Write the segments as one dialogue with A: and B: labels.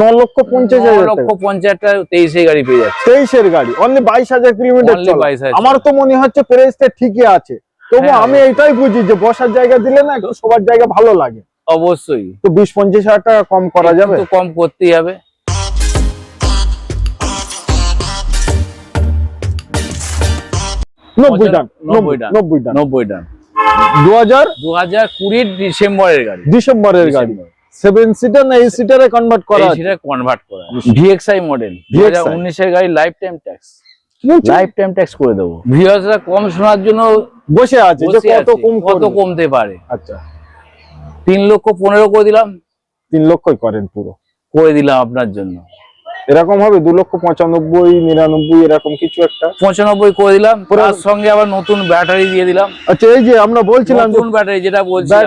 A: ন লক্ষ পঞ্চাশ হাজার
B: লক্ষ পঞ্চাশ টাকা তেইশে গাড়ি পেয়ে যাচ্ছে।
A: তেইশের গাড়ি অনলি বাইশ হাজার কিলোমিটার আমার তো মনে হচ্ছে প্রাইসটা ঠিকই আছে। তবু
B: হ্যাঁ।
A: আমি এটাই বুঝি যে বসার জায়গা দিলে না একটু সবার জায়গা ভালো লাগে।
B: অবশ্যই।
A: তো বিশ পঞ্চাশ হাজার টাকা কম করা যাবে?
B: কম করতেই হবে।
A: নব্বই ডান
B: নব্বই ডান।
A: নব্বই ডান।
B: নব্বই ডান।
A: দু হাজার
B: দু হাজার কুড়ির ডিসেম্বরের গাড়ি।
A: ডিসেম্বরের গাড়ি। সেভেন সিটার না এই সিটারে কনভার্ট করা আছে?
B: সেটা কনভার্ট করা ভিএক্সআই মডেল দু হাজার
A: VXI
B: উনিশের গাড়ি life time tax life time tax করে দেবো। ভিউয়ার্সরা কম শোনার জন্য
A: বসে আছে যে কত কম
B: কত কমতে পারে।
A: আচ্ছা।
B: তিন লক্ষ পনেরো করে দিলাম।
A: তিন লক্ষই করেন পুরো।
B: করে দিলাম আপনার জন্য।
A: এরকম হবে দু লক্ষ পঁচানব্বই নিরানব্বই এরকম কিছু একটা?
B: পঁচানব্বই করে দিলাম। তার সঙ্গে আবার নতুন ব্যাটারি দিয়ে দিলাম।
A: আচ্ছা এই যে আমরা বলছিলাম
B: নতুন ব্যাটারি যেটা বলছিলাম।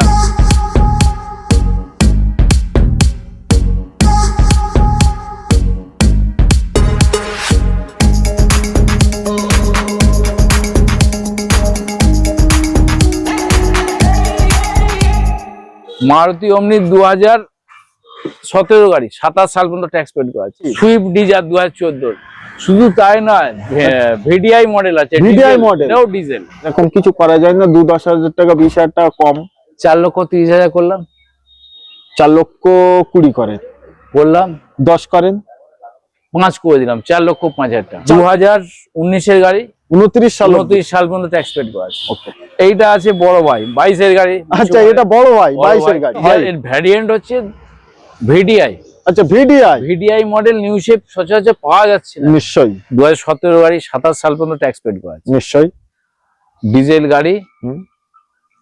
B: মারুতি অমনি দু হাজার সতেরো গাড়ি সাতাশ সাল পর্যন্ত ট্যাক্স পেড করা আছে। সুইফট ডিজার দু হাজার চোদ্দ শুধু তাই নয় ভিডিআই মডেল আছে ডিজেল,
A: model।
B: এটাও ডিজেল
A: এখন কিছু করা যায় না দু দশ হাজার টাকা বিশ হাজার টাকা কম।
B: চার লক্ষ তিরিশ হাজার করলাম।
A: চার লক্ষ কুড়ি করেন।
B: বললাম।
A: দশ করেন।
B: পাঁচ করে দিলাম চার লক্ষ পাঁচ হাজার টাকা। দু হাজার উনিশের গাড়ি
A: উনত্রিশ সাল।
B: উনত্রিশ সাল পর্যন্ত ট্যাক্স পেড করা আছে। এইটা আছে বড় ভাই বাইশের গাড়ি।
A: আচ্ছা এটা বড় ভাই বাইশের গাড়ি।
B: এর- এর ভ্যারিয়েন্ট হচ্ছে ভিডিআই
A: আচ্ছা VDI
B: VDI model new shape সচরাচর পাওয়া যাচ্ছে না।
A: নিশ্চয়ই।
B: দু হাজার সতেরো গাড়ি সাতাশ সাল পর্যন্ত ট্যাক্স পেড করা আছে।
A: নিশ্চয়ই।
B: ডিজেল গাড়ি।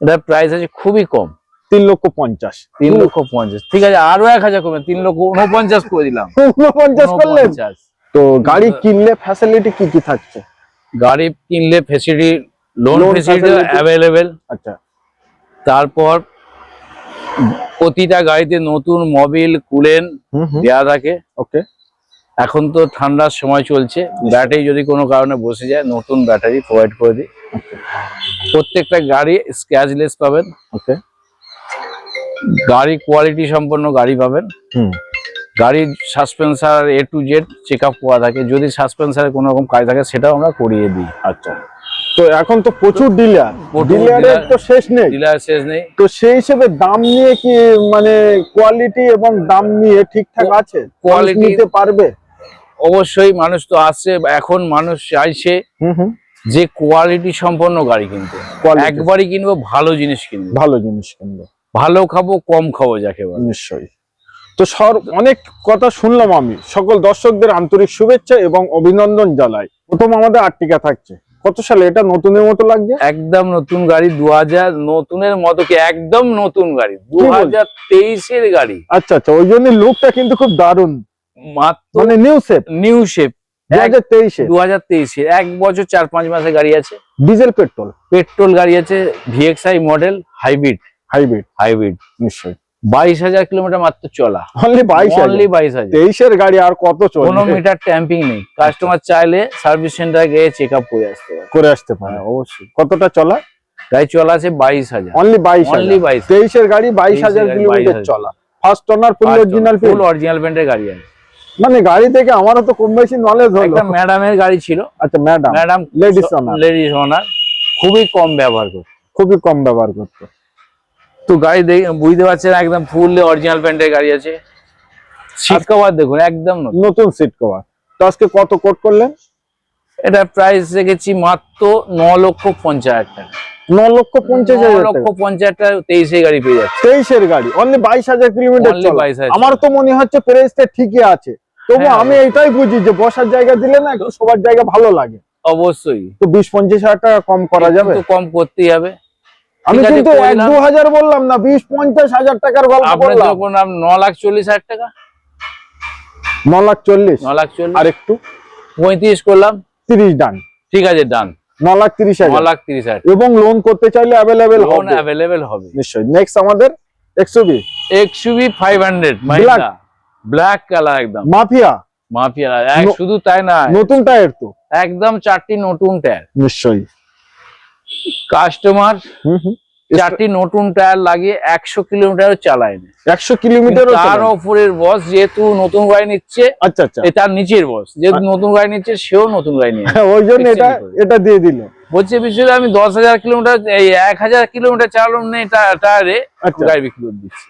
B: এটার প্রাইস আছে খুবই কম।
A: তিন লক্ষ পঞ্চাশ।
B: তিন লক্ষ পঞ্চাশ। ঠিক আছে আরও এক হাজার কমে। তিন লক্ষ উনপঞ্চাশ করে দিলাম।
A: উনপঞ্চাশ করলেন? তো গাড়ি কিনলে ফ্যাসিলিটি কি কি থাকছে?
B: গাড়ি কিনলে ফেসিলিটি লোন ফেসিলিটি অ্যাভেলেবেল
A: আচ্ছা।
B: তারপর প্রতিটা গাড়িতে নতুন মোবিল কুলেন দেওয়া থাকে।
A: ওকে
B: এখন তো ঠান্ডার সময় চলছে। ব্যাটারি যদি কোনো কারণে বসে যায় নতুন ব্যাটারি প্রোভাইড করে দিই। প্রত্যেকটা গাড়ি স্ক্র্যাচলেস পাবেন।
A: ওকে
B: গাড়ি কোয়ালিটি সম্পন্ন গাড়ি পাবেন।
A: হুম।
B: গাড়ির suspension A to Z check up করা থাকে। যদি সাসপেন্সারে কোনো রকম কাজ থাকে সেটাও আমরা করিয়ে দিই।
A: আচ্ছা। তো এখন তো প্রচুর ডিলার ডিলারের তো শেষ নেই।
B: ডিলার শেষ নেই।
A: তো সেই হিসেবে দাম নিয়ে কি মানে কোয়ালিটি এবং দাম নিয়ে ঠিকঠাক আছে?
B: কোয়ালিটি
A: নিতে পারবে?
B: অবশ্যই মানুষ তো আসছে এখন মানুষ চাইছে
A: হুম হুম।
B: যে কোয়ালিটি সম্পন্ন গাড়ি কিনতে। একবারই কিনবো ভালো জিনিস কিনবো।
A: ভালো জিনিস কিনবো।
B: ভালো খাব কম খাব যাকে
A: নিশ্চয়ই। তো সর অনেক কথা শুনলাম আমি। সকল দর্শকদের আন্তরিক শুভেচ্ছা এবং অভিনন্দন জানাই। প্রথম আমাদের আর্টিকা থাকছে। কত সালে? এটা নতুনের মতো লাগছে?
B: একদম নতুন গাড়ি দু হাজার নতুনের মতো কি? একদম নতুন গাড়ি দু হাজার তেইশের গাড়ি।
A: আচ্ছা আচ্ছা ওই জন্য লুকটা কিন্তু খুব দারুণ।
B: মাত্র
A: মানে নিউ সেপ
B: নিউ শেপ
A: দু হাজার তেইশে।
B: দু হাজার তেইশের এক বছর চার পাঁচ মাসের গাড়ি আছে।
A: ডিজেল পেট্রোল
B: পেট্রোল গাড়ি আছে VXI model hybrid
A: hybrid
B: hybrid
A: নিশ্চয়ই।
B: বাইশ হাজার কিলোমিটার মাত্র চলা।
A: অনলি বাইশ
B: অনলি বাইশ হাজার।
A: তেইশের গাড়ি আর কত
B: কোনো
A: চলবে
B: মিটার ট্যাম্পিং নেই। কাস্টমার চাইলে সার্ভিস সেন্টারে গিয়ে চেক আপ করে আসতে পারে।
A: করে আসতে পারে। অবশ্যই। কতটা চলা?
B: গাড়ি চলা আছে বাইশ হাজার।
A: অনলি বাইশ
B: অনলি বাইশ
A: তেইশের গাড়ি বাইশ হাজার কিলোমিটার চলা। First full original
B: full original গাড়ি আছে।
A: মানে গাড়ি থেকে আমারও তো কম বেশি নলেজ হলো।
B: একটা ম্যাডামের গাড়ি ছিল।
A: আচ্ছা madam
B: madam
A: Ladies owner।
B: Ladies owner খুবই কম ব্যবহার করতো।
A: খুবই কম ব্যবহার করতো।
B: তো গাড়ি বুঝতে পারছেন একদম ফুল অরিজিনাল প্যান্টের গাড়ি আছে। সিট কভার দেখুন একদম নতুন।
A: সিট কভার তো আজকে কত কোট করলেন?
B: এটা প্রাইস রেখেছি মাত্র ন লক্ষ পঞ্চাশ হাজার টাকা।
A: ন লক্ষ পঞ্চাশ হাজার
B: লক্ষ পঞ্চাশ হাজার গাড়ি পেয়ে যাচ্ছে।
A: তেইশের গাড়ি অনলি বাইশ হাজার কিলোমিটার
B: Only
A: চলা।
B: 22,000
A: আমার তো মনে হচ্ছে প্রাইসটা ঠিকই আছে। তবু
B: হ্যাঁ।
A: আমি এটাই বুঝি যে বসার জায়গা দিলে না একটু সবার জায়গা ভালো লাগে।
B: অবশ্যই।
A: তো বিশ পঞ্চাশ হাজার টাকা কম করা যাবে?
B: কম করতেই হবে।
A: আমি কিন্তু এক। দু হাজার বললাম না বিশ পঞ্চাশ হাজার টাকার গল্প বললাম
B: যখন ন লাখ চল্লিশ হাজার টাকা?
A: ন লাখ চল্লিশ।
B: ন লাখ চল্লিশ।
A: আর একটু?
B: পঁয়ত্রিশ করলাম।
A: তিরিশ ডান
B: ঠিক আছে ডান
A: ন লাখ তিরিশ হাজার।
B: লাখ তিরিশ হাজার।
A: এবং লোন করতে চাইলে অ্যাভেলেবেল
B: লোন
A: হবে।
B: অ্যাভেলেবেল হবে।
A: নিশ্চয়ই। নেক্সট আমাদের XUV
B: XUV five hundred black colour একদম।
A: মাফিয়া।
B: মাফিয়া। শুধু তাই না
A: নতুন টায়ার তো।
B: একদম চারটি নতুন ট্যাগ
A: নিশ্চয়ই।
B: কাস্টমার চারটি নতুন টায়ার লাগিয়ে একশো কিলোমিটার চালায়নি
A: একশো কিলোমিটার
B: তার ওপরের বস যেহেতু নতুন গাড়ি নিচ্ছে
A: আচ্ছা আচ্ছা।
B: তার নিচের বস যেহেতু নতুন গাড়ি নিচ্ছে সেও নতুন গাড়ি নিয়ে
A: হ্যাঁ, ওই জন্য এটা এটা দিয়ে দিল।
B: বলছে বিষয়ে আমি দশ হাজার কিলোমিটার এই এক হাজার কিলোমিটার চালালাম নেই টায়ারে
A: আচ্ছা।
B: গাড়ি বিক্রি করে দিচ্ছি।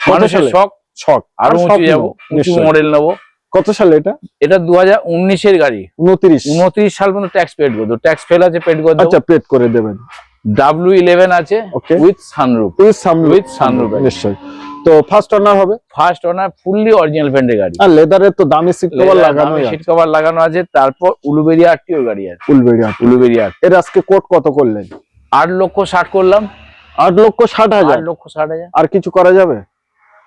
B: মানুষের
A: সালে?
B: শখ
A: আরও
B: উঁচু যাব মডেল নেব।
A: কত সালে এটা?
B: এটা দু হাজার উনিশের গাড়ি।
A: উনত্রিশ।
B: উনত্রিশ সাল পর্যন্ত ট্যাক্স পেড করতো। ট্যাক্স ফেল আছে পেড করে
A: আচ্ছা পেড করে দেবেন।
B: ডাব্লিউ ইলেভেন আছে উইথ সানরুফ
A: উইথ
B: আছে।
A: নিশ্চয়ই। তো ফার্স্ট ওনার হবে?
B: ফার্স্ট ওনার ফুললি অরিজিনাল পেন্টের গাড়ি।
A: আর লেদারের তো দামি সিট কভার লাগানো আছে।
B: সিট কভার লাগানো আছে। তারপর উলুবেরিয়া আটটিও গাড়ি আছে। উলুবেরিয়া আট
A: এর আজকে কোট কত করলেন?
B: আট লক্ষ ষাট করলাম।
A: আট লক্ষ ষাট হাজার।
B: আট লক্ষ ষাট হাজার।
A: আর কিছু করা যাবে?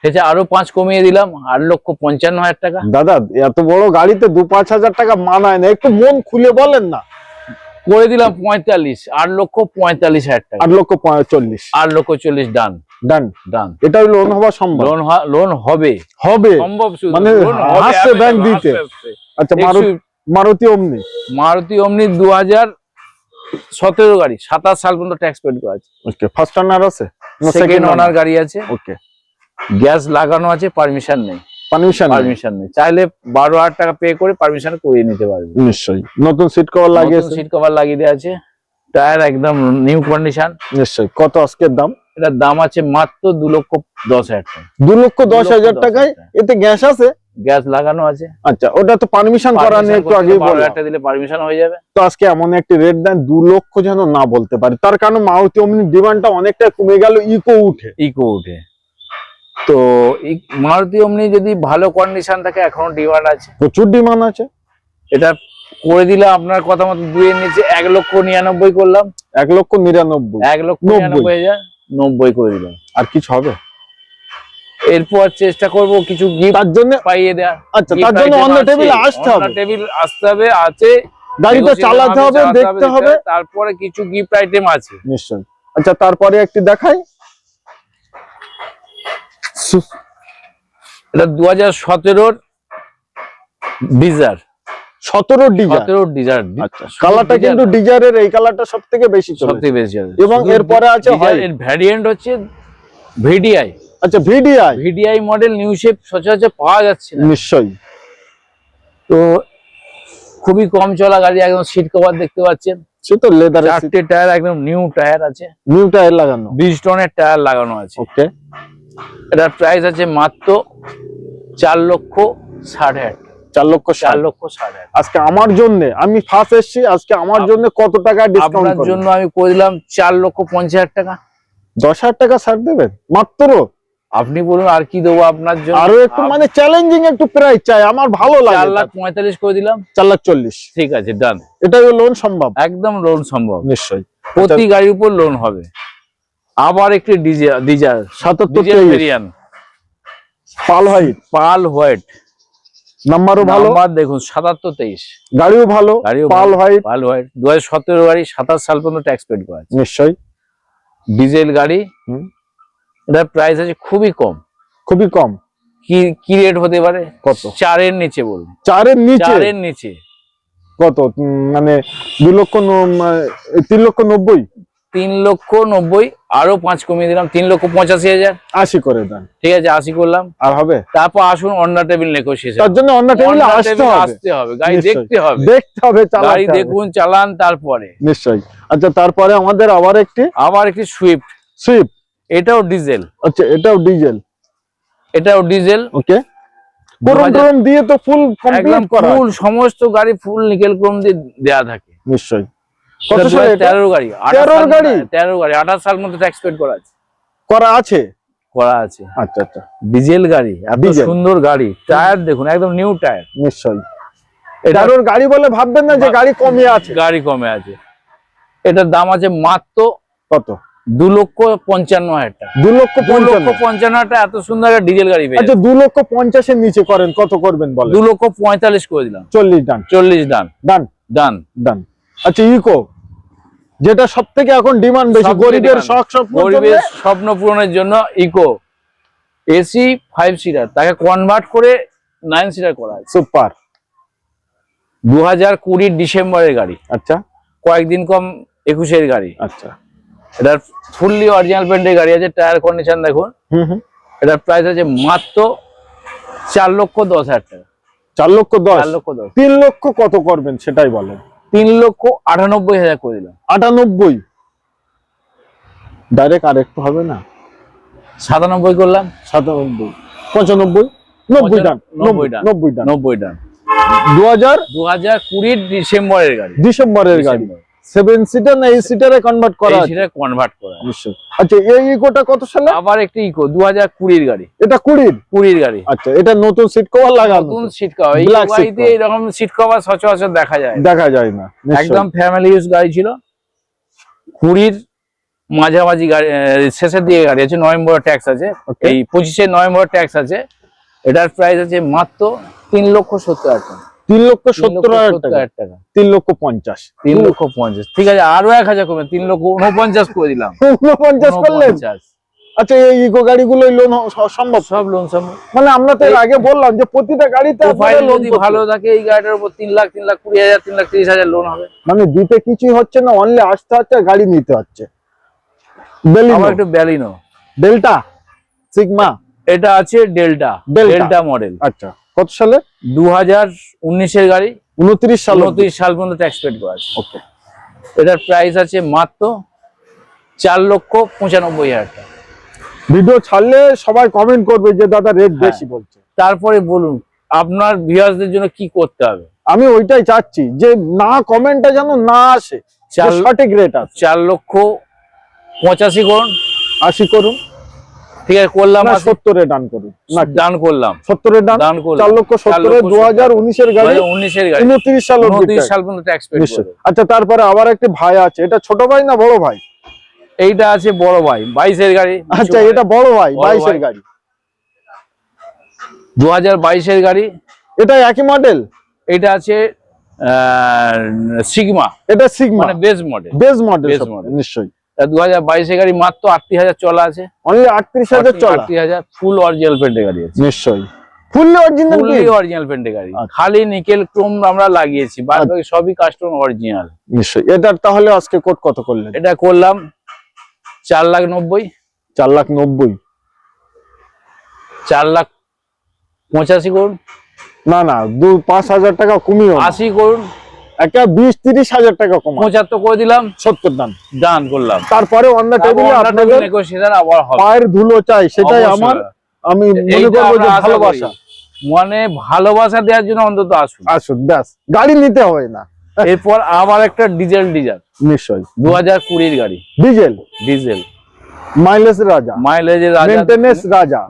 B: আছে আরও পাঁচ কমিয়ে দিলাম আট লক্ষ পঞ্চান্ন হাজার টাকা।
A: দাদা এত বড় গাড়িতে দু পাঁচ হাজার টাকা মানায় না একটু মন খুলে বলেন না।
B: করে দিলাম পঁয়তাল্লিশ আট লক্ষ পঁয়তাল্লিশ হাজার টাকা।
A: আট লক্ষ চল্লিশ
B: আট লক্ষ চল্লিশ ডান।
A: ডান।
B: ডান।
A: এটা লোন হওয়া সম্ভব?
B: লোন লোন হবে।
A: হবে।
B: সম্ভব
A: মানে দিতে। আচ্ছা মারুতি অমনি।
B: মারুতি অমনি দু হাজার সতেরো গাড়ি সাতাশ সাল পর্যন্ত ট্যাক্স পেড করা আছে।
A: ওকে ফার্স্ট অনার আছে?
B: সেকেন্ড ওনার গাড়ি আছে।
A: ওকে
B: গ্যাস লাগানো আছে পারমিশন নেই।
A: পারমিশন
B: পারমিশন নেই। চাইলে বারো হাজার টাকা পে করে পারমিশন করিয়ে নিতে পারবে।
A: নিশ্চয়ই। নতুন সিট কভার
B: সিট কভার লাগিয়ে দেওয়া আছে। টায়ার একদম নিউ কন্ডিশন
A: নিশ্চয়ই। কত আজকের দাম?
B: এটার দাম আছে মাত্র দু লক্ষ দশ হাজার টাকা।
A: দু লক্ষ দশ হাজার টাকায় এতে গ্যাস আছে?
B: গ্যাস লাগানো আছে।
A: আচ্ছা ওটা তো পারমিশন করা নিয়ে একটু আগে
B: বারো দিলে পারমিশন হয়ে যাবে।
A: তো আজকে এমন একটি রেট দেন দু লক্ষ যেন না বলতে পারি। তার কারণে মারুতি অমনি ডিমান্ডটা অনেকটা কমে গেল ইকো উঠে।
B: ইকো উঠে। তো এই মারুতি অমনি যদি ভালো কন্ডিশন থাকে এখনও ডিমান্ড আছে।
A: প্রচুর ডিমান্ড আছে।
B: এটা করে দিলাম আপনার কথা মতো দুয়ের নিচে এক লক্ষ নিরানব্বই করলাম।
A: এক লক্ষ নিরানব্বই।
B: এক লক্ষ
A: নব্বই।
B: নিরানব্বই হাজার নব্বই করে দিলাম।
A: আর কিছু হবে?
B: এরপর চেষ্টা করব কিছু গিফট
A: তার জন্য
B: পাইয়ে দেওয়া
A: আচ্ছা তার জন্য অন্য টেবিলে আসতে হবে।
B: টেবিল আসতে হবে আছে।
A: গাড়িটা চালাতে হবে দেখতে হবে
B: তারপরে কিছু গিফট আইটেম আছে।
A: নিশ্চয়ই। আচ্ছা তারপরে একটি দেখাই।
B: এটা দু হাজার সতেরোর ডিজার।
A: সতেরো ডিজার।
B: সতেরোর ডিজার।
A: আচ্ছা কালারটা কিন্তু ডিজারের এই কালারটা সব থেকে বেশি এবং এরপরে আছে
B: এর ভ্যারিয়েন্ট হচ্ছে ভিডিআই
A: আচ্ছা VDI
B: VDI model new shape সচরাচর পাওয়া যাচ্ছে না।
A: নিশ্চয়ই।
B: তো খুবই কম চলা গাড়ি একদম সিট কভার দেখতে পাচ্ছেন।
A: সে তো লেদার
B: চারটে টায়ার একদম নিউ টায়ার আছে।
A: নিউ টায়ার লাগানো।
B: বিশ টনের টায়ার লাগানো আছে।
A: ওকে
B: এটার প্রাইস আছে মাত্র চার লক্ষ ষাট হাজার
A: চার লক্ষ
B: চার লক্ষ ষাট
A: আজকে আমার জন্য আমি ফার্স্ট এসেছি আজকে আমার জন্য কত টাকা ডিসকাউন্ট
B: আপনার জন্য আমি করে দিলাম চার লক্ষ পঞ্চাশ হাজার টাকা।
A: দশ হাজার টাকা ছাড় দেবেন মাত্র?
B: আপনি বলুন আর কি দেবো আপনার জন্য।
A: আরও একটু মানে চ্যালেঞ্জিং একটু প্রাইস চাই আমার ভালো
B: চার
A: লাগে
B: লাখ পঁয়তাল্লিশ করে দিলাম।
A: চার লাখ চল্লিশ।
B: ঠিক আছে ডান
A: এটাই লোন সম্ভব।
B: একদম লোন সম্ভব।
A: নিশ্চয়ই।
B: প্রতি গাড়ির উপর লোন হবে। আবার একটি ডিজার
A: সাতাত্তর
B: ভেরিয়ান
A: পাল হাইট
B: পাল হোয়াইট।
A: নাম্বারও ভালো?
B: দেখুন সাতাত্তর তেইশ।
A: গাড়িও ভালো পাল। Height
B: pearl white. দু হাজার সতেরো গাড়ি সাতাশ সাল পর্যন্ত ট্যাক্স পেড করা
A: নিশ্চয়ই।
B: ডিজেল গাড়ি। এটার প্রাইস আছে খুবই কম।
A: খুবই কম।
B: কি কি রেট হতে পারে?
A: কত?
B: চারের নিচে বলুন।
A: চারের নিচে?
B: চারের নিচে।
A: কত? মানে দু লক্ষ তিন লক্ষ নব্বই?
B: তিন লক্ষ নব্বই আরও পাঁচ কমিয়ে দিলাম তিন লক্ষ পঁচাশি হাজার।
A: আশি করে দেন।
B: ঠিক আছে আশি করলাম।
A: আর হবে?
B: তারপর আসুন অন্য টেবিল নেগোসিয়েশন
A: তার জন্য অন্য টেবিলে আসতে হবে।
B: গাড়ি দেখতে হবে।
A: দেখতে হবে
B: গাড়ি দেখুন চালান তারপরে।
A: নিশ্চয়ই। আচ্ছা তারপরে আমাদের আবার একটি
B: আবার একটি সুইফট
A: সুইফট
B: এটাও ডিজেল
A: আচ্ছা এটাও ডিজেল
B: এটাও ডিজেল
A: ওকে। গরম
B: 2000
A: গরম দিয়ে তো ফুল কমপ্লিট করা
B: ফুল সমস্ত গাড়ি ফুল নিকেল ক্রোম দিয়ে দেওয়া থাকে।
A: নিশ্চয়ই। কত সালে
B: তেরোর গাড়ি আঠাশ
A: 13
B: সাল
A: গাড়ি?
B: মধ্যে- গাড়ি আঠাশ সাল মধ্যে ট্যাক্স পেড করা আছে।
A: করা আছে?
B: করা আছে।
A: আচ্ছা আচ্ছা।
B: ডিজেল গাড়ি এত সুন্দর গাড়ি। টায়ার দেখুন একদম নিউ টায়ার।
A: নিশ্চয়ই। গাড়ি বলে ভাববেন না যে গাড়ি কমে আছে।
B: গাড়ি কমে আছে। এটার দাম আছে মাত্র
A: কত?
B: দু লক্ষ পঞ্চান্ন হাজার টাকা।
A: দু লক্ষ
B: লক্ষ
A: পঞ্চান্ন।
B: হাজার এত সুন্দর একটা ডিজেল গাড়ি
A: আচ্ছা দু লক্ষ পঞ্চাশের নিচে করেন কত করবেন বলেন?
B: দু লক্ষ পঁয়তাল্লিশ করে দিলাম।
A: চল্লিশ ডান।
B: চল্লিশ ডান।
A: ডান।
B: ডান।
A: ডান। আচ্ছা ইকো যেটা সব থেকে এখন ডিমান্ড বেশি গরিবের শখ সব
B: গরিবের স্বপ্ন পূরণের জন্য ইকো এসি ফাইভ সিটার তাকে কনভার্ট করে নাইন সিটার করা
A: সুপার
B: দু হাজার কুড়ির ডিসেম্বরের গাড়ি।
A: আচ্ছা।
B: কয়েকদিন কম একুশের গাড়ি।
A: আচ্ছা।
B: এটার ফুললি অরিজিনাল পেন্টের গাড়ি আছে টায়ার কন্ডিশন দেখুন।
A: হুম হুম।
B: এটার প্রাইস আছে মাত্র চার লক্ষ দশ হাজার টাকা।
A: চার লক্ষ দশ।
B: চার লক্ষ দশ।
A: তিন লক্ষ কত করবেন সেটাই বলেন।
B: তিন লক্ষ আটানব্বই হাজার করে দিলাম।
A: আটানব্বই? ডাইরেক্ট আর একটু হবে না?
B: সাতানব্বই করলাম।
A: সাতানব্বই। পঁচানব্বই? নব্বই ডান।
B: নব্বই ডান।
A: নব্বই ডান।
B: নব্বই ডান।
A: দু হাজার
B: দু হাজার কুড়ির ডিসেম্বরের গাড়ি।
A: ডিসেম্বরের গাড়ি। সেভেন সিটার না এই সিটারে কনভার্ট করা
B: কনভার্ট করা
A: আচ্ছা এই ইকোটা কত সালে?
B: আবার একটা ইকো গাড়ি।
A: এটা
B: গাড়ি।
A: আচ্ছা এটা নতুন সিট কভার লাগানো
B: নতুন সিট কভার এই গাড়িতে এরকম সিট কভার সচরাচর দেখা যায়।
A: দেখা যায় না
B: একদম ফ্যামিলি ইউজ গাড়ি ছিল। মাঝামাঝি গাড়ি শেষের দিকে গাড়ি আছে নভেম্বর ট্যাক্স আছে. এই পঁচিশে নভেম্বর ট্যাক্স আছে। এটার প্রাইস আছে মাত্র তিন লক্ষ সত্তর হাজার টাকা।
A: তিন লক্ষ সত্তর হাজার টাকা। তিন লক্ষ পঞ্চাশ।
B: তিন লক্ষ পঞ্চাশ। ঠিক আছে আরও এক হাজার কমে তিন লক্ষ উনপঞ্চাশ করে দিলাম।
A: উনপঞ্চাশ করলেন? আচ্ছা এই ইকো গাড়িগুলো লোন সম্ভব?
B: সব লোন সম্ভব
A: মানে আমরা তো আগে বললাম যে প্রতিটা গাড়িতে
B: যদি ভালো থাকে এই গাড়িটার উপর তিন লাখ তিন লাখ কুড়ি হাজার তিন লাখ তিরিশ হাজার লোন হবে।
A: মানে দিতে কিছুই হচ্ছে না অনলি আসতে হচ্ছে গাড়ি নিতে হচ্ছে। বেলিনো
B: একটু ব্যালিনো
A: ডেল্টা সিগমা
B: এটা আছে ডেল্টা। ডেল্টা মডেল
A: আচ্ছা। কত সালে?
B: দু হাজার উনিশের গাড়ি।
A: উনত্রিশ সাল।
B: উনত্রিশ সাল পর্যন্ত ট্যাক্স পেড করা আছে।
A: ওকে
B: এটার প্রাইস আছে মাত্র চার লক্ষ পঁচানব্বই হাজার টাকা।
A: ভিডিও ছাড়লে সবাই কমেন্ট করবে যে দাদা রেট
B: হ্যাঁ।
A: বেশি বলছে।
B: তারপরে বলুন আপনার ভিউয়ার্সদের জন্য কি করতে হবে?
A: আমি ওইটাই চাচ্ছি যে না কমেন্টটা যেন না আসে সঠিক রেট আছে।
B: চার লক্ষ পঁচাশি করুন।
A: আশি করুন।
B: ঠিক আছে করলাম
A: সত্তরে ডান করুন না
B: দান করলাম।
A: সত্তরে ডান
B: দান করলাম।
A: চার লক্ষ সত্তরে দু হাজার উনিশের গাড়ি
B: উনিশের গাড়ি।
A: উনত্রিশ সাল
B: উনত্রিশ সাল পর্যন্ত ট্যাক্স পেড
A: আচ্ছা তারপরে আবার একটি ভাই আছে। এটা ছোট ভাই না বড় ভাই?
B: এইটা আছে বড় ভাই বাইশের গাড়ি।
A: আচ্ছা এটা বড় ভাই বাইশের গাড়ি।
B: দু হাজার বাইশের গাড়ি।
A: এটা একই মডেল
B: এটা আছে সিগমা
A: এটা sigma
B: base model
A: base model নিশ্চয়ই।
B: দু হাজার বাইশের গাড়ি মাত্র হাজার চলা আছে।
A: অনলি আটত্রিশ হাজার চলা?
B: হাজার ফুল অরিজিনাল পেন্টের গাড়ি আছে।
A: নিশ্চয়ই। ফুললি অরিজিনাল
B: ফুললি অরিজিনাল পেন্টের গাড়ি।
A: আচ্ছা।
B: খালি নিকেল ক্রোম আমরা লাগিয়েছি বাদ বাকি সবই কাস্টম অরিজিনাল
A: নিশ্চয়ই। এটার তাহলে আজকে কোট কত করলেন?
B: এটা করলাম চার লাখ নব্বই।
A: চার লাখ নব্বই।
B: চার লাখ পঁচাশি করুন।
A: না না দু পাঁচ হাজার টাকা কমিও না।
B: আশি করুন।
A: একটা বিশ তিরিশ হাজার টাকা কমা
B: পঁচাত্তর করে দিলাম।
A: সত্তর দান।
B: ডান করলাম।
A: তারপরে অন্য টেবিলে আপনাদের পায়ের ধুলো চাই সেটাই আমার। আমি মনে করব যে ভালোবাসা।
B: মানে ভালোবাসা দেওয়ার জন্য অন্তত আসুন।
A: আসুন ব্যাস। গাড়ি নিতে হয় না।
B: এরপর আবার একটা ডিজেল ডিজেল।
A: নিশ্চয়ই।
B: দু হাজার কুড়ির গাড়ি।
A: ডিজেল।
B: ডিজেল।
A: মাইলেজ রাজা।
B: মাইলেজের রাজা।
A: মেনটেনেন্স রাজা।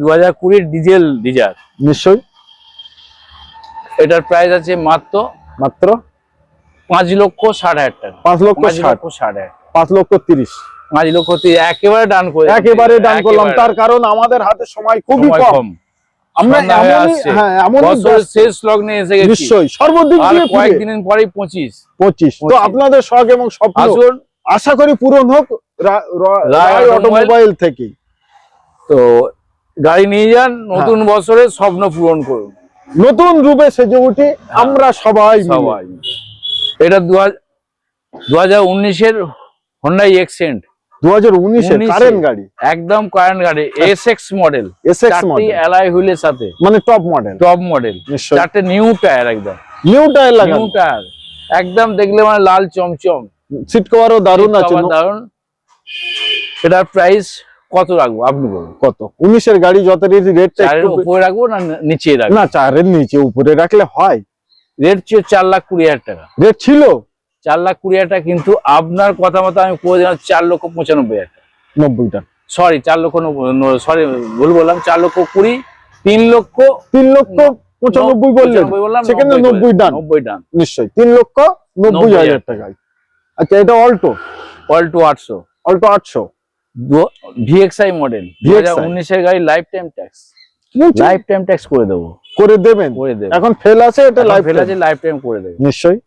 B: দু হাজার কুড়ির ডিজেল ডিজার
A: নিশ্চয়ই।
B: এটার প্রাইস আছে মাত্র
A: মাত্র?
B: পাঁচ লক্ষ ষাট হাজার টাকা।
A: পাঁচ লক্ষ ষাট।
B: ষাট হাজার।
A: পাঁচ লক্ষ তিরিশ।
B: পাঁচ লক্ষ তিরিশ, একেবারে ডান করে
A: একেবারে ডান করলাম তার কারণ আমাদের হাতে সময় খুবই কম। আমরা
B: হয়ে
A: এমনই
B: আসছে।
A: হ্যাঁ এমনই
B: শেষ লগ্নে এসে গেছি।
A: নিশ্চয়ই। সর্বদিক দিয়ে
B: কয়েকদিন পরেই পঁচিশ।
A: পঁচিশ। তো আপনাদের শখ এবং স্বপ্ন আশা করি পূরণ হোক
B: রায়
A: অটোমোবাইল। থেকে
B: তো গাড়ি নিয়ে যান
A: হ্যাঁ।
B: নতুন বছরের স্বপ্ন পূরণ করুন।
A: নতুন রূপে সেজে উঠি আমরা সবাই
B: হ্যাঁ। সবাই এটা দু হাজার উনিশের হন্ডাই এক্সেন্ট
A: দু হাজার উনিশে।
B: 19
A: কারেন্ট গাড়ি।
B: একদম কারেন্ট গাড়ি S X model
A: S X model
B: হুইলের সাথে।
A: মানে টপ মডেল
B: টপ মডেল চারটে নিউ টায়ার একদম।
A: নিউ টায়ার
B: নিউ টায়ার একদম দেখলে মানে লাল চমচম।
A: সিট কভারও দারুণ আছে
B: এটার প্রাইস কত রাখব? আপনি বলুন
A: কত? উনিশের গাড়ি যত রেটটা
B: চারের উপরে রাখব না নিচে রাখব?
A: না চারের নিচে উপরে রাখলে হয়।
B: রেট ছিল চার লাখ কুড়ি হাজার টাকা।
A: রেট ছিল?
B: চার লাখ কুড়ি হাজার টাকা কিন্তু আপনার কথা মতো আমি করে দিলাম চার লক্ষ পঁচানব্বই হাজার টাকা।
A: নব্বইটা।
B: সরি চার লক্ষ সরি ভুল বললাম চার লক্ষ কুড়ি তিন লক্ষ
A: তিন লক্ষ পঁচানব্বই বললেন।
B: বললাম
A: সেখানে
B: নব্বই
A: নব্বই ডান।
B: নব্বই ডান।
A: নিশ্চয়ই তিন লক্ষ নব্বই
B: নব্বই
A: হাজার
B: হাজার
A: টাকায়। আচ্ছা এটা অল্টো?
B: অল্টো আটশো।
A: অল্টো আটশো।
B: ভিএক্সআই মডেল দু
A: VXI
B: উনিশের গাড়ি life time tax life time tax করে দেবো।
A: করে দেবেন?
B: করে দেবো।
A: এখন ফেল আছে এটা লাইফ
B: ফেল আছে লাইফ টাইম করে দেবে।
A: নিশ্চয়ই।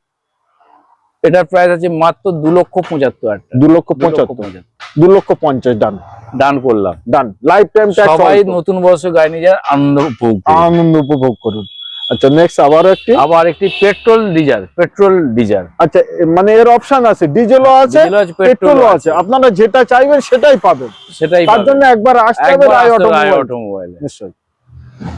B: এটার প্রাইস আছে মাত্র দু লক্ষ পঁচাত্তর টাকা।
A: দু লক্ষ
B: দু লক্ষ
A: পঁচাত্তর।
B: পঁচাত্তর।
A: দু লক্ষ পঞ্চাশ ডান
B: ডান করলাম।
A: ডান লাইফ টাইম ট্যাক্স
B: সবাই নতুন বর্ষ গাড়ি নিয়ে আনন্দ উপভোগ
A: আনন্দ উপভোগ করুন। আচ্ছা নেক্সট আবারও একটি?
B: আবার একটি পেট্রোল ডিজার পেট্রোল ডিজার
A: আচ্ছা এ- মানে এর অপশন আছে ডিজেলও আছে
B: ডিজেলও আছে,
A: পেট্রোলও
B: পেট্রোলও
A: আছে। আপনারা যেটা চাইবেন সেটাই পাবেন।
B: সেটাই
A: তার জন্য একবার আসতে হবে রায় অটোমোবাইল নিশ্চয়ই।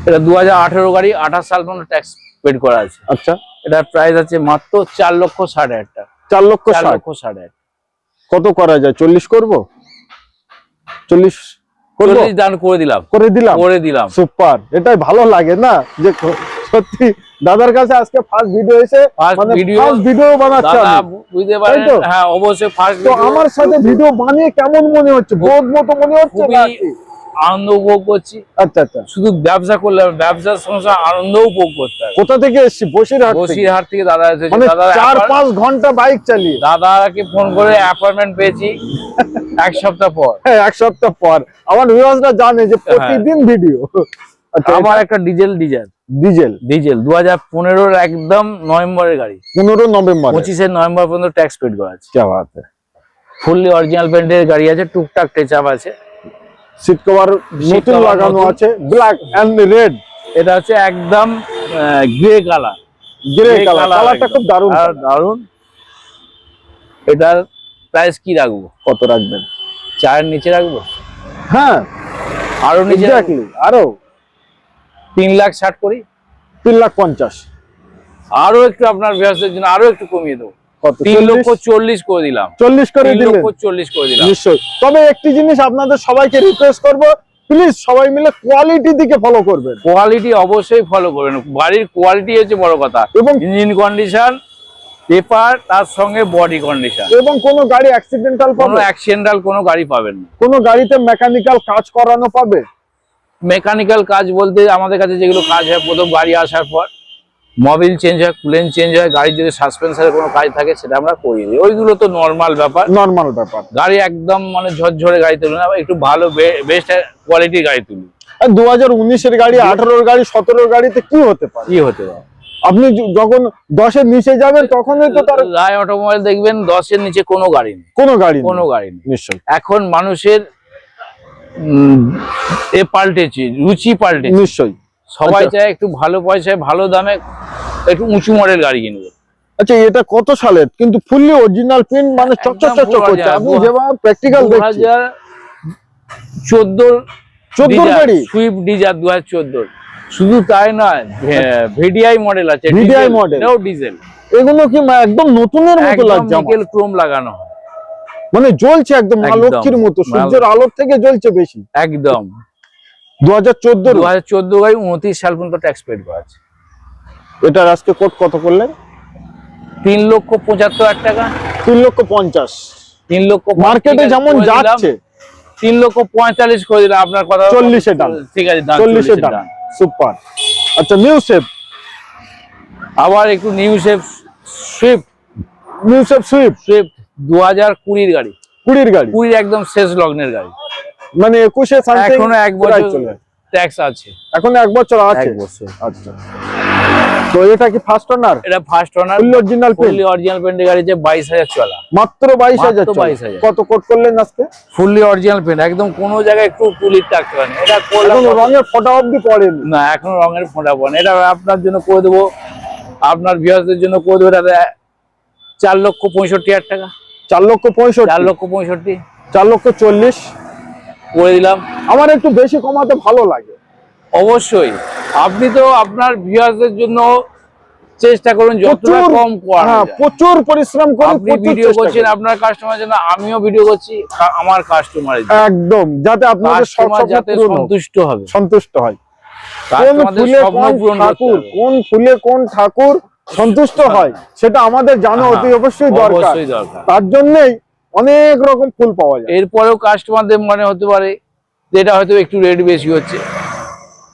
B: এটা দু হাজার আঠেরো গাড়ি আঠাশ সাল পর্যন্ত ট্যাক্স পেড করা আছে।
A: আচ্ছা।
B: এটার প্রাইস আছে মাত্র চার লক্ষ ষাট হাজার টাকা।
A: চার লক্ষ
B: চার
A: ষাট।
B: লক্ষ ষাট হাজার।
A: কত করা যায়? চল্লিশ করব? চল্লিশ করব?
B: চল্লিশ দান করে দিলাম।
A: করে দিলাম।
B: করে দিলাম।
A: সুপার এটাই ভালো লাগে না? যে ক- সত্যি দাদার কাছে আজকে ফার্স্ট ভিডিও মানে ফার্স্ট ভিডিও বানাচ্ছে
B: বুঝতে পারেন হ্যাঁ অবশ্যই ফার্স্ট
A: তো আমার সাথে ভিডিও বানিয়ে কেমন মনে হচ্ছে? বোধ মতো মনে হচ্ছে
B: আনন্দ উপভোগ করছি।
A: আচ্ছা আচ্ছা।
B: শুধু ব্যবসা করলে ব্যবসার সঙ্গে আনন্দ উপভোগ করতে হবে।
A: কোথা থেকে এসছি? বসিরহাট
B: বসিরহাট থেকে দাদা এসেছে।
A: মানে
B: দাদা
A: চার পাঁচ ঘণ্টা বাইক চালিয়ে।
B: দাদাকে ফোন করে অ্যাপয়েন্টমেন্ট পেয়েছি। এক সপ্তাহ পর।
A: হ্যাঁ, এক সপ্তাহ পর। আমার ভিউয়ার্সরা জানে যে প্রতিদিন ভিডিও
B: আমার একটা ডিজেল ডিজেল
A: ডিজেল
B: ডিজেল দু হাজার পনেরোর একদম নভেম্বরের গাড়ি।
A: পনেরো নভেম্বর
B: পঁচিশে নভেম্বর পর্যন্ত ট্যাক্স পেড করা আছে। ফুললি অরিজিনাল পেন্টের গাড়ি আছে টুকটাক টেচাপ আছে।
A: সিট কভার নতুন লাগানো আছে ব্ল্যাক অ্যান্ড রেড
B: এটা হচ্ছে একদম গ্রে কালার
A: গ্রে কালার কালারটা খুব দারুণ
B: দারুণ। এটার প্রাইস কি রাখব?
A: কত রাখবেন?
B: চায়ের নিচে রাখব?
A: হ্যাঁ
B: আরও নিচে
A: রাখলি আরও।
B: তিন লাখ ষাট করি।
A: তিন লাখ পঞ্চাশ।
B: আরও একটু আপনার ব্যবসার জন্য আরও একটু কমিয়ে দেবো।
A: কত?
B: তিন
A: চল্লিশ?
B: লক্ষ চল্লিশ? করে দিলাম।
A: চল্লিশ করে
B: চল্লিশ করে দিলাম।
A: নিশ্চয়ই। তবে একটি জিনিস আপনাদের সবাইকে রিকোয়েস্ট করব প্লিজ সবাই মিলে কোয়ালিটি দিকে ফলো করবেন।
B: কোয়ালিটি অবশ্যই ফলো করবেন। বাড়ির কোয়ালিটি হচ্ছে বড় কথা।
A: এবং
B: ইঞ্জিন কন্ডিশন পেপার তার সঙ্গে বডি কন্ডিশন
A: এবং কোনো গাড়ি অ্যাক্সিডেন্টাল
B: কোনো অ্যাক্সিডেন্টাল কোনো গাড়ি পাবেন
A: কোনো গাড়িতে মেকানিক্যাল কাজ করানো পাবে?
B: মেকানিক্যাল কাজ বলতে আমাদের কাছে যেগুলো কাজ হয় প্রথম গাড়ি আসার পর মোবিল চেঞ্জ হয় কুলেন চেঞ্জ হয় গাড়ির যদি সাসপেন্সারের কোনো কাজ থাকে সেটা আমরা করি দিই। ওইগুলো তো নর্মাল ব্যাপার।
A: নর্মাল ব্যাপার।
B: গাড়ি একদম মানে ঝরঝরে গাড়ি তুলি না একটু ভালো বেস্ট কোয়ালিটির গাড়ি তুলি
A: দু হাজার উনিশের গাড়ি আঠারোর গাড়ি সতেরোর গাড়িতে কি হতে পারে?
B: কি হতে পারে?
A: আপনি যখন দশের নিচে যাবেন তখনই তো তার
B: রায় অটোমোবাইল দেখবেন দশের নিচে কোনো গাড়ি নেই।
A: কোনো গাড়ি
B: কোনো গাড়ি নেই।
A: নিশ্চয়ই।
B: এখন মানুষের এ পাল্টেছে রুচি পাল্টে
A: নিশ্চয়ই।
B: সবাই
A: আচ্ছা।
B: চায় একটু ভালো পয়সায় ভালো দামে একটু উঁচু মডেল গাড়ি কিনবে
A: আচ্ছা এটা কত সালের কিন্তু ফুললি অরিজিনাল প্রিন্ট মানে চকচক চকচক করছে।
B: 2000
A: আপনি যেভাবে প্র্যাকটিক্যাল
B: দু
A: দেখছেন।
B: হাজার চোদ্দোর
A: চোদ্দোর গাড়ি?
B: সুইফট হাজার চোদ্দোর। শুধু তাই নয় ভিডিআই মডেল আছে ভিডিআই
A: মডেল।
B: এটাও ডিজেল
A: এগুলো কি একদম নতুনের মতো লাগছে আমার।
B: ক্রোম লাগানো হয়।
A: মানে জ্বলছে একদম মা লক্ষ্মীর মতো সূর্যের আলোর থেকে জ্বলছে বেশি।
B: একদম।
A: দু হাজার চোদ্দোর
B: দু হাজার চোদ্দ উনত্রিশ সাল পর্যন্ত ট্যাক্স পেড করা আছে।
A: এটার আজকে কোট কত করলেন?
B: তিন লক্ষ পঁচাত্তর হাজার টাকা।
A: তিন লক্ষ পঞ্চাশ।
B: তিন লক্ষ
A: মার্কেটে যেমন যাচ্ছে।
B: তিন লক্ষ পঁয়তাল্লিশ করে দিলাম আপনার কথা
A: চল্লিশে ডান।
B: ঠিক আছে
A: চল্লিশে ডান
B: ডান
A: সুপার আচ্ছা নিউ শেপ
B: আবার একটু new shape Swift
A: new shape Swift
B: Swift দু হাজার কুড়ির গাড়ি।
A: কুড়ির গাড়ি?
B: কুড়ির একদম শেষ লগ্নের গাড়ি।
A: মানে একুশে something
B: এখনও এক বছর ট্যাক্স আছে।
A: এখন এক বছর আছে? আচ্ছা। তো এটা কি ফার্স্ট ওনার
B: এটা ফার্স্ট ওনার
A: ফুল অরিজিনাল
B: গাড়ি যে বাইশ হাজার চলা।
A: মাত্র।
B: 22,000
A: কত কোট করলেন আজকে?
B: ফুললি অরিজিনাল পেন্ট একদম কোনো জায়গায় একটু তুলির এটা
A: রঙের ফোটা অব্দি পড়েনি।
B: না এখনও রঙের ফোঁটা পড়ে এটা আপনার জন্য করে দেবো। আপনার ভিউয়ার্সদের জন্য করে দেবো। এটা চার লক্ষ পঁয়ষট্টি হাজার টাকা।
A: চার লক্ষ
B: চার
A: পঁয়ষট্টি
B: লক্ষ পঁয়ষট্টি।
A: চার লক্ষ চল্লিশ।
B: করে দিলাম।
A: আমার একটু বেশি কমাতে ভালো লাগে।
B: অবশ্যই। আপনি তো আপনার ভিউয়ার্সদের জন্য চেষ্টা করুন যতটা কম করা
A: হ্যাঁ প্রচুর পরিশ্রম করে
B: আপনি ভিডিও করছেন আপনার কাস্টমারের জন্য আমিও ভিডিও করছি আমার কাস্টমারের
A: একদম যাতে আপনাদের সব
B: যাতে সন্তুষ্ট হবে।
A: সন্তুষ্ট হয়। কোন ফুলে কোন ঠাকুর কোন ফুলে কোন ঠাকুর সন্তুষ্ট হয় সেটা আমাদের জানা
B: হ্যাঁ,
A: অতি অবশ্যই দরকার। তার জন্যই অনেক রকম ফুল পাওয়া যায়।
B: এরপরেও কাস্টমারদের মনে হতে পারে যে এটা হয়তো একটু রেট বেশি হচ্ছে।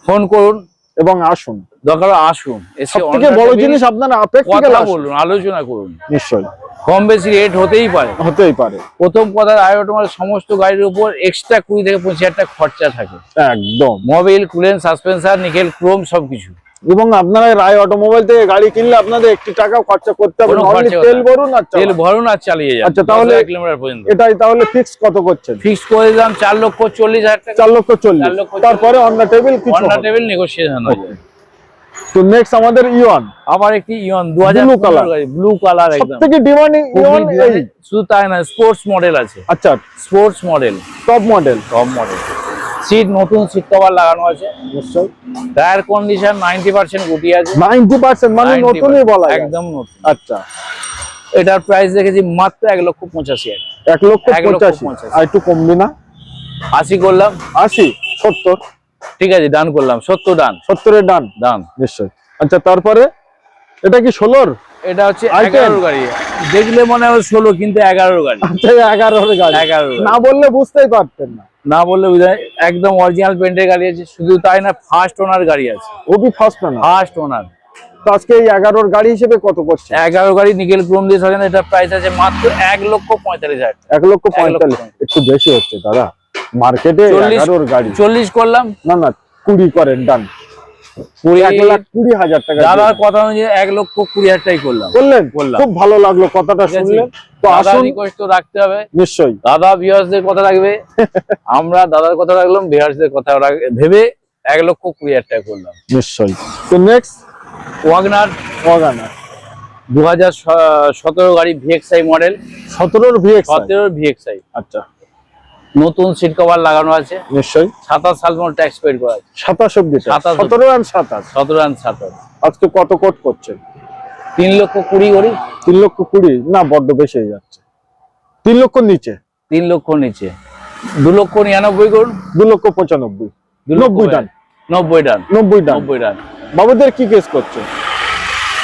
B: ফোন করুন।
A: এবং আসুন।
B: দরকার আসুন। এসে
A: থেকে বড় জিনিস আপনারা
B: কথা বলুন আলোচনা করুন।
A: নিশ্চয়ই।
B: কম বেশি রেট হতেই পারে।
A: হতেই পারে।
B: প্রথম কথা আয় অটোমার সমস্ত গাড়ির উপর এক্সট্রা কুড়ি থেকে পঁচিশ হাজার টাকা খরচা থাকে।
A: একদম।
B: Mobil coolant suspension nickel chrome সবকিছু।
A: এবং আপনারা রায় অটোমোবাইল থেকে গাড়ি কিনলে আপনাদের একটি টাকা খরচা করতে হবে। তেল ভরুন আর
B: তেল ভরুন আর চালিয়ে যান।
A: আচ্ছা, তাহলে-
B: কিলোমিটার পর্যন্ত।
A: এটাই তাহলে ফিক্স কত করছেন?
B: ফিক্স করে দিলাম চার লক্ষ চল্লিশ হাজার টাকা।
A: চার লক্ষ চল্লিশ। তারপরে অন দ্য টেবিল কিছু হবে।
B: টেবিল নেগোসিয়েশন হয়ে যাবে।
A: তো নেক্সট আমাদের ইওয়ান
B: আবার একটি ইয়ন দু হাজার
A: Blue colour।
B: ব্লু কালার একদম।
A: থেকে ডিমান্ডিং এই।
B: শুধু তাই না স্পোর্টস মডেল আছে।
A: আচ্ছা।
B: Sports model
A: top model
B: top model seat নতুন সিট কভার লাগানো আছে
A: নিশ্চয়
B: টায়ার কন্ডিশন নাইনটি পার্সেন্ট গুটি আছে।
A: নাইনটি পার্সেন্ট মানে নতুনই বলা
B: একদম নতুন।
A: আচ্ছা।
B: এটার প্রাইস দেখেছি মাত্র এক লক্ষ পঁচাশি হাজার।
A: এক লক্ষ
B: এক লক্ষ
A: পঁচাশি।
B: পঁচাশি।
A: আর একটু কমবি না।
B: আশি করলাম।
A: আশি? সত্তর।
B: ঠিক আছে ডান করলাম। সত্তর ডান
A: সত্তরের ডান
B: ডান
A: নিশ্চয় আচ্ছা তারপরে? এটা কি ষোলোর?
B: এটা হচ্ছে
A: Item?
B: এগারোর গাড়ি। দেখলে মনে হয় ষোলো কিন্তু এগারোর গাড়ি।
A: আচ্ছা এগারোর গাড়ি।
B: এগারোর
A: না বললে বুঝতেই পারতেন না।
B: না বললে একদম অরিজিনাল পেন্টের গাড়ি আছে শুধু তাই না ফার্স্ট ওনার গাড়ি আছে।
A: ওবি ফার্স্ট ওনার
B: ফার্স্ট ওনার
A: তো আজকে এই এগারোর গাড়ি হিসেবে কত করছে?
B: এগারো গাড়ি নিকেল ক্রোম দিয়ে সাজানো এটা প্রাইস আছে মাত্র এক লক্ষ পঁয়তাল্লিশ হাজার।
A: এক লক্ষ পঁয়তাল্লিশ। একটু বেশি হচ্ছে দাদা। মার্কেটে
B: চল্লিশ-
A: এগারোর গাড়ি।
B: চল্লিশ করলাম।
A: না না কুড়ি করেন ডান
B: দাদার কথা অনুযায়ী এক লক্ষ কুড়ি হাজার টাকাই করলাম। বললাম।
A: খুব ভালো লাগল কথাটা শুনলেন তো আসুন।
B: রিকোয়েস্ট তো রাখতে হবে।
A: নিশ্চয়ই।
B: দাদা ভিউয়ার্সদের কথা রাখবে। আমরা দাদার কথা রাখলাম ভিউয়ার্সদের কথা ভেবে এক লক্ষ কুড়ি হাজার টাকা করলাম।
A: নিশ্চয়ই। তো নেক্সট
B: ওয়াগনার।
A: ওয়াগানা
B: দু হাজার সতেরো গাড়ি ভিএক্সআই মডেল
A: সতেরোর ভিএক্স
B: সতেরো ভিএক্সআই
A: আচ্ছা।
B: নতুন সিট কভার লাগানো আছে।
A: নিশ্চয়ই।
B: সাতাশ সাল মতো ট্যাক্স পেড করা আছে।
A: সাতাশ অব্দি সতেরো আর সাতাশ?
B: সতেরো অ্যান্ড সাতাশ।
A: আজকে কত কোট করছেন?
B: তিন লক্ষ কুড়ি করি।
A: তিন লক্ষ কুড়ি? না বড্ড বেশি হয়ে যাচ্ছে। তিন লক্ষ নিচে?
B: তিন লক্ষ নিচে। দু লক্ষ নিরানব্বই করুন।
A: দু লক্ষ পঁচানব্বই। নব্বই ডান।
B: নব্বই ডান।
A: নব্বই ডান।
B: নব্বই ডান।
A: বাবুদের কি কেস করছে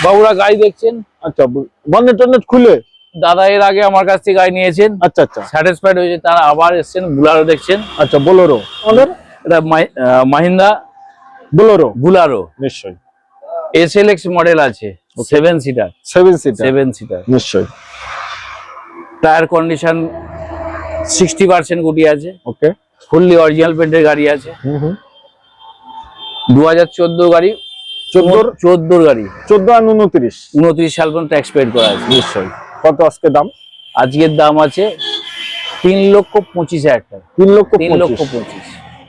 B: বাবুরা গাড়ি দেখছেন।
A: আচ্ছা বনেট টনেট খুলে?
B: দাদা এর আগে আমার কাছ থেকে গাড়ি নিয়েছেন।
A: আচ্ছা আচ্ছা।
B: স্যাটিসফাইড হয়েছে তারা আবার এসছেন বুলারো দেখছেন।
A: আচ্ছা বোলোরো।
B: এটা মাহি- আহ, মাহিন্দ্রা
A: বোলোরো?
B: বুলারো।
A: নিশ্চয়ই।
B: এসএলএক্স মডেল আছে seven seater
A: seven seater
B: seven seater
A: নিশ্চয়ই।
B: টায়ার কন্ডিশন সিক্সটি পার্সেন্ট গুটি আছে।
A: ওকে
B: ফুললি অরিজিনাল পেন্টের গাড়ি আছে।
A: হুম হুম।
B: দু হাজার চোদ্দ গাড়ি।
A: চোদ্দোর?
B: চোদ্দোর গাড়ি।
A: চোদ্দ আর উনত্রিশ?
B: উনত্রিশ সাল পর্যন্ত ট্যাক্স পেড করা আছে।
A: নিশ্চয়ই। কত আজকে দাম?
B: আজকের দাম আছে তিন লক্ষ পঁচিশ হাজার টাকা।
A: তিন লক্ষ
B: তিন লক্ষ
A: পঁচিশ।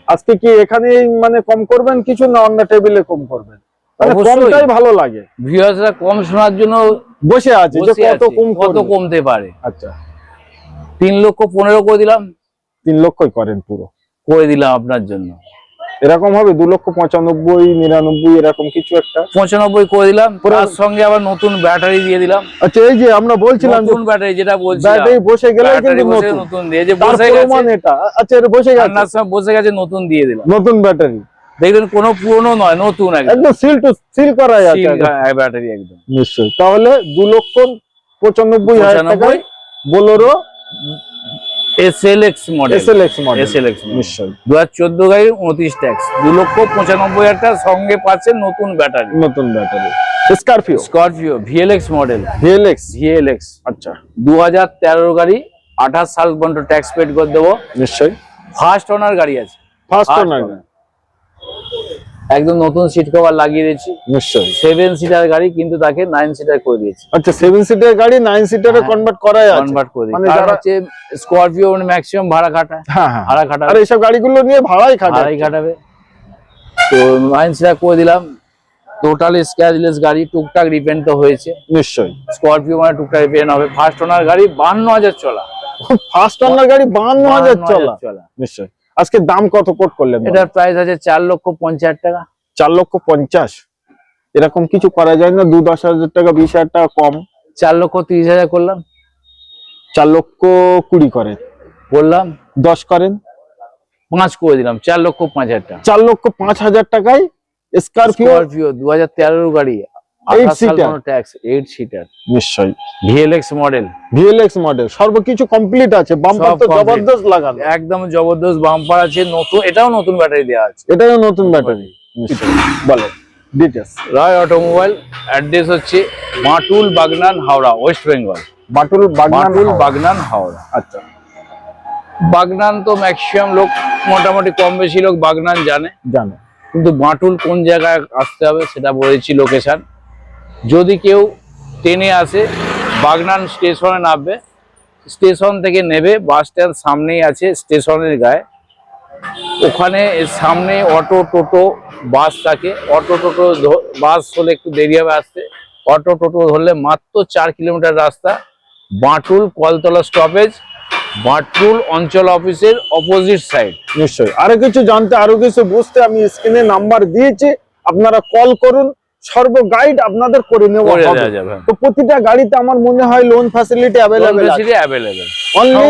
A: আজকে কি এখানে মানে কম করবেন কিছু না অন্য টেবিলে কম করবেন? মানে কমটাই ভালো লাগে।
B: ভিউয়ার্সরা কম শোনার জন্য
A: বসে আছে যে কত কম
B: কত
A: কত
B: কমতে পারে।
A: আচ্ছা।
B: তিন লক্ষ পনেরো করে দিলাম।
A: তিন লক্ষই করেন পুরো।
B: করে দিলাম আপনার জন্য।
A: এরকম হবে দু লক্ষ পঁচানব্বই নিরানব্বই এরকম কিছু একটা।
B: পঁচানব্বই করে দিলাম তার সঙ্গে আবার নতুন ব্যাটারি দিয়ে দিলাম।
A: আচ্ছা এই যে আমরা বলছিলাম
B: নতুন ব্যাটারি যেটা বলছি
A: ব্যাটারি বসে গেলে কিন্তু নতুন।
B: দিয়ে যে বসে গেছে
A: এটা। আচ্ছা এটা বসে গেছে।
B: বসে গেছে নতুন দিয়ে দিলাম।
A: নতুন ব্যাটারি।
B: দেখবেন কোনো পুরনো নয় নতুন একদম।
A: সিল টু সিল করা আছে
B: Seal ব্যাটারি একদম।
A: নিশ্চয়ই। তাহলে দু লক্ষ পঁচানব্বই হাজার টাকায় বোলোরো
B: মডেল
A: মডেল নিশ্চয়ই।
B: গাড়ির ট্যাক্স লক্ষ হাজার সঙ্গে পাচ্ছেন নতুন ব্যাটারি
A: নতুন battery Scorpio
B: Scorpio VLX model
A: VLX
B: VLX
A: আচ্ছা।
B: দু হাজার তেরো গাড়ি আঠাশ সাল পর্যন্ত ট্যাক্স পেড করে দেবো।
A: নিশ্চয়ই।
B: ফার্স্ট ওনার গাড়ি আছে।
A: First owner.
B: একদম নতুন সিট কভার লাগিয়ে দিয়েছি।
A: নিশ্চয়ই।
B: সেভেন সিটার গাড়ি কিন্তু তাকে নাইন সিটার করে দিয়েছি।
A: আচ্ছা সেভেন সিটার গাড়ি নাইন সিটারে
B: হ্যাঁ।
A: কনভার্ট করা আছে।
B: কনভার্ট করে
A: মানে
B: কারণ
A: যারা-
B: হচ্ছে স্করপিও মানে ম্যাক্সিমাম ভাড়া খাটায়।
A: হ্যাঁ হ্যাঁ
B: ভাড়া
A: আর
B: খাটাবে
A: এইসব গাড়িগুলো নিয়ে ভাড়াই খাটে
B: ভাড়াই খাটাবে। তো নাইন সিটার করে দিলাম। টোটাল স্ক্যাচলেস গাড়ি টুকটাক রিপেন্ট তো হয়েছে।
A: নিশ্চয়ই।
B: স্করপিও মানে টুকটাক রিপেন্ট হবে। ফার্স্ট ওনার গাড়ি বান্ন হাজার চলা।
A: ফার্স্ট ওনার গাড়ি বান্ন হাজার
B: 52,000
A: চলা।
B: চলা।
A: নিশ্চয়ই। আজকে দাম কত কোট করলেন
B: এটার প্রাইস আছে চার লক্ষ পঞ্চাশ টাকা।
A: চার লক্ষ পঞ্চাশ। এরকম কিছু করা যায় না দু দশ হাজার টাকা বিশ হাজার টাকা কম।
B: চার লক্ষ তিরিশ হাজার করলাম।
A: চার লক্ষ কুড়ি করেন।
B: বললাম?
A: দশ করেন।
B: পাঁচ করে দিলাম চার লক্ষ পাঁচ হাজার টাকা।
A: চার লক্ষ পাঁচ হাজার টাকায় স্করপিও।
B: স্করপিও দু হাজার তেরোর গাড়ি। ট্যাক্স সিটার
A: নিশ্চয়ই।
B: ভিএলএক্স মডেল
A: ভিএলএক্স মডেল সর্বকিছু কমপ্লিট আছে বাম্পার তো জবরদস্ত লাগানো।
B: একদম জবরদস্ত বাম্পার আছে নতুন এটাও নতুন ব্যাটারি দেওয়া আছে।
A: এটাও নতুন ব্যাটারি নিশ্চয়ই। বলো ডিটেলস
B: রয় অটোমোবাইল অ্যাড্রেস হচ্ছে মাটুল বাগনান হাওড়া ওয়েস্ট বেঙ্গল
A: বাগনান
B: মাটুল
A: হাওড়া।
B: বাগনান হাওড়া
A: আচ্ছা।
B: বাগনান তো ম্যাক্সিমাম লোক মোটামুটি কম বেশি লোক বাগনান জানে।
A: জানো।
B: কিন্তু বাটুল কোন জায়গায় আসতে হবে সেটা বলেছি লোকেশন যদি কেউ ট্রেনে আসে, বাগনান স্টেশনে নামবে, স্টেশন থেকে নেবে, বাস স্ট্যান্ড সামনেই আছে স্টেশনের গায়ে। ওখানে সামনে অটো, টোটো, বাস থাকে। অটো, টোটো বাস হলে একটু দেরি হবে আসতে। অটো, টোটো ধরলে মাত্র চার কিলোমিটার রাস্তা। বাঁটুল কলতলা স্টপেজ বাঁটুল অঞ্চল অফিসের অপোজিট সাইড
A: নিশ্চয়ই। আরও কিছু জানতে, আরও কিছু বুঝতে আমি স্ক্রিনে নাম্বার দিয়েছি। আপনারা কল করুন। সর্ব গাইড আপনাদের করে নেওয়া হবে।
B: যাবে।
A: তো প্রতিটা গাড়িতে আমার মনে হয় loan facility available
B: available
A: only